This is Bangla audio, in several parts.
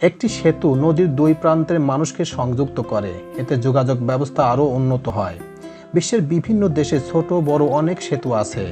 একটি সেতু নদীর দুই প্রান্তের মানুষকে সংযুক্ত করে। এতে যোগাযোগ ব্যবস্থা আরও উন্নত হয়। বিশ্বের বিভিন্ন দেশে ছোট, বড় অনেক সেতু আছে।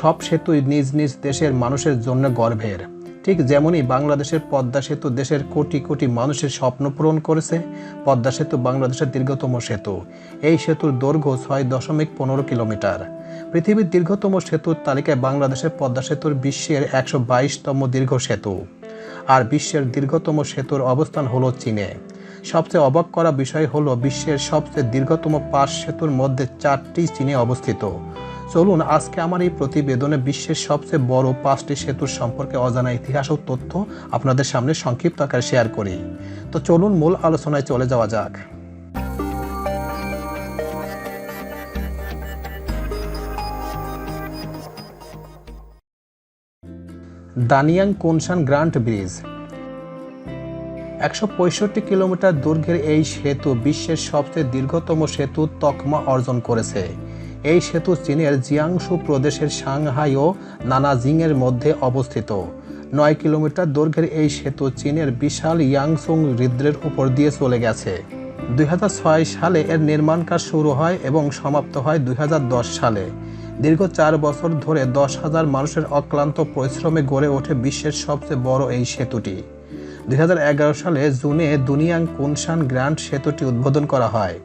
সব সেতুই নিজ নিজ দেশের মানুষের জন্য গর্বের। ঠিক যেমনই বাংলাদেশের পদ্মা সেতু দেশের কোটি কোটি মানুষের স্বপ্ন পূরণ করেছে, পদ্মা সেতু বাংলাদেশের দীর্ঘতম সেতু। এই সেতুর দৈর্ঘ্য ছয় দশমিক পনেরো কিলোমিটার। পৃথিবীর দীর্ঘতম সেতুর তালিকায় বাংলাদেশের পদ্মা সেতুর বিশ্বের একশো বাইশতম দীর্ঘ সেতু। আর বিশ্বের দীর্ঘতম সেতুর অবস্থান হলো চীনে। সবচেয়ে অবাক করা বিষয় হলো বিশ্বের সবচেয়ে দীর্ঘতম পাঁচ সেতুর মধ্যে চারটি চীনে অবস্থিত। চলুন আজকে আমার এই প্রতিবেদনে বিশ্বের সবচেয়ে বড় পাঁচটি সেতুর সম্পর্কে অজানা ইতিহাস ও তথ্য আপনাদের সামনে সংক্ষিপ্ত আকারে শেয়ার করি। তো চলুন মূল আলোচনায় চলে যাওয়া যাক। Danyang Kunshan Grand Bridge. একশো পঁয়ষট্টি কিলোমিটার দৈর্ঘ্যের এই সেতু বিশ্বের সবচেয়ে দীর্ঘতম সেতু তকমা অর্জন করেছে। এই সেতু চীনের জিয়াংশু প্রদেশের সাংহাই ও নানাজিংয়ের মধ্যে অবস্থিত। নয় কিলোমিটার দৈর্ঘ্যের এই সেতু চীনের বিশাল ইয়াংসুং হ্রদের উপর দিয়ে চলে গেছে। দুই হাজার ছয় সালে এর নির্মাণ কাজ শুরু হয় এবং সমাপ্ত হয় দুই হাজার দশ সালে। দীর্ঘ চার বছর ধরে দশ হাজার মানুষের অক্লান্ত পরিশ্রমে গড়ে ওঠে বিশ্বের সবচেয়ে বড় এই সেতুটি। দুই হাজার এগারো সালে জুনে দুনিয়াং কুনশান গ্র্যান্ড সেতুটি উদ্বোধন করা হয়।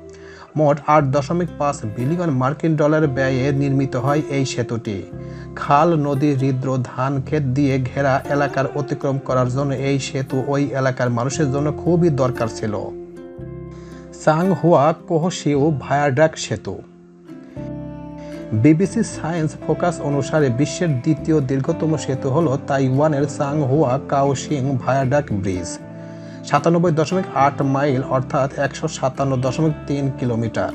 মোট আট দশমিক পাঁচ বিলিয়ন মার্কিন ডলার ব্যয়ে নির্মিত হয় এই সেতুটি। খাল, নদী হৃদ্র ধান, ক্ষেত দিয়ে ঘেরা এলাকার অতিক্রম করার জন্য এই সেতু ওই এলাকার মানুষের জন্য খুবই দরকার ছিল। সাংহুয়া কোহশিউ ভায়াডাক সেতু। বিবিসি সায়েন্স ফোকাস অনুসারে বিশ্বের দ্বিতীয় দীর্ঘতম সেতু হল তাইওয়ানের সাংহুয়া কাওশিং ভায়াডাক ব্রিজ, সাতানব্বই দশমিক আট মাইল অর্থাৎ একশো সাতান্ন দশমিক তিন কিলোমিটার।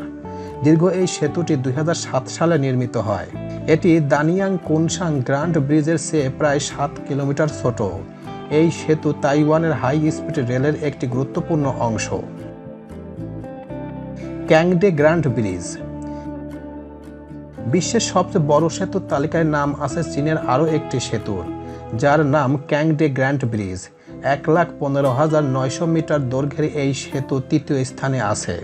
দীর্ঘ এই সেতুটি দুই হাজার সাত সালে নির্মিত হয়। এটি দানিয়াং কুনসাং গ্র্যান্ড ব্রিজের চেয়ে প্রায় সাত কিলোমিটার ছোট। এই সেতু তাইওয়ানের হাই স্পিড রেলের একটি গুরুত্বপূর্ণ অংশ। ক্যাংডে গ্র্যান্ড ব্রিজ বিশ্বের সবচেয়ে বড় সেতুর তালিকায় নাম আছে চীনের আরও একটি সেতুর যার নাম ক্যাংডে গ্র্যান্ড ব্রিজ। এক লাখ পনেরো হাজার নয়শো মিটার দৈর্ঘ্যের এই সেতু তৃতীয় স্থানে আছে।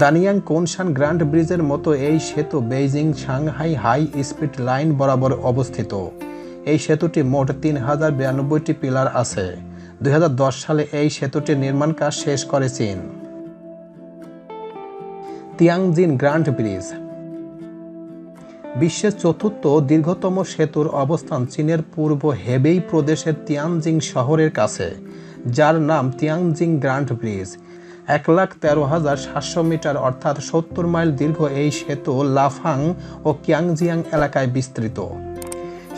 দানিয়াং কোনশান গ্র্যান্ড ব্রিজের মতো এই সেতু Beijing Shanghai high speed line বরাবর অবস্থিত। এই সেতুটি মোট তিন হাজার বিরানব্বইটি পিলার আছে। দুই হাজার দশ সালে এই সেতুটির নির্মাণ কাজ শেষ করে চীন। তিয়াংজিন গ্র্যান্ড ব্রিজ বিশ্বের চতুর্থ দীর্ঘতম সেতুর অবস্থান চীনের পূর্ব হেবেই প্রদেশের তিয়ানজিং শহরের কাছে, যার নাম তিয়ানজিং গ্র্যান্ড ব্রিজ। এক লাখ তেরো হাজার সাতশো মিটার অর্থাৎ সত্তর মাইল দীর্ঘ এই সেতু লাফাং ও কিয়াংজিয়াং এলাকায় বিস্তৃত।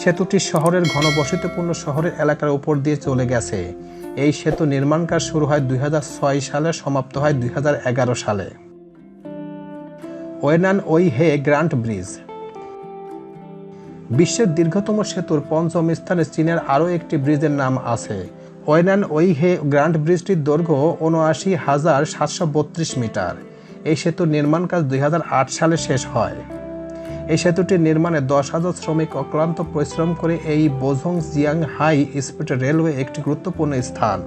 সেতুটি শহরের ঘনবসতিপূর্ণ শহরের এলাকার উপর দিয়ে চলে গেছে। এই সেতু নির্মাণ কাজ শুরু হয় দুই হাজার ছয় সালে, সমাপ্ত হয় দুই হাজার এগারো সালে। ওয়েনান ওই হে গ্র্যান্ড ব্রিজ। বিশ্বের দীর্ঘতম সেতুর পঞ্চম স্থানে চীনের আরও একটি ব্রিজের নাম আছে। ওয়েনান ওইহে গ্র্যান্ড ব্রিজটির দৈর্ঘ্য উনআশি হাজার সাতশো বত্রিশ মিটার। এই সেতুর নির্মাণ কাজ দুই হাজার আট সালে শেষ হয়। এই সেতুটির নির্মাণে দশ হাজার শ্রমিক অক্লান্ত পরিশ্রম করে এই বোঝং জিয়াং হাই স্পিড রেলওয়ে একটি গুরুত্বপূর্ণ স্থান।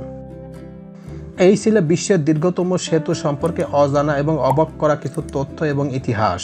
এই ছিল বিশ্বের দীর্ঘতম সেতু সম্পর্কে অজানা এবং অবাক করা কিছু তথ্য এবং ইতিহাস।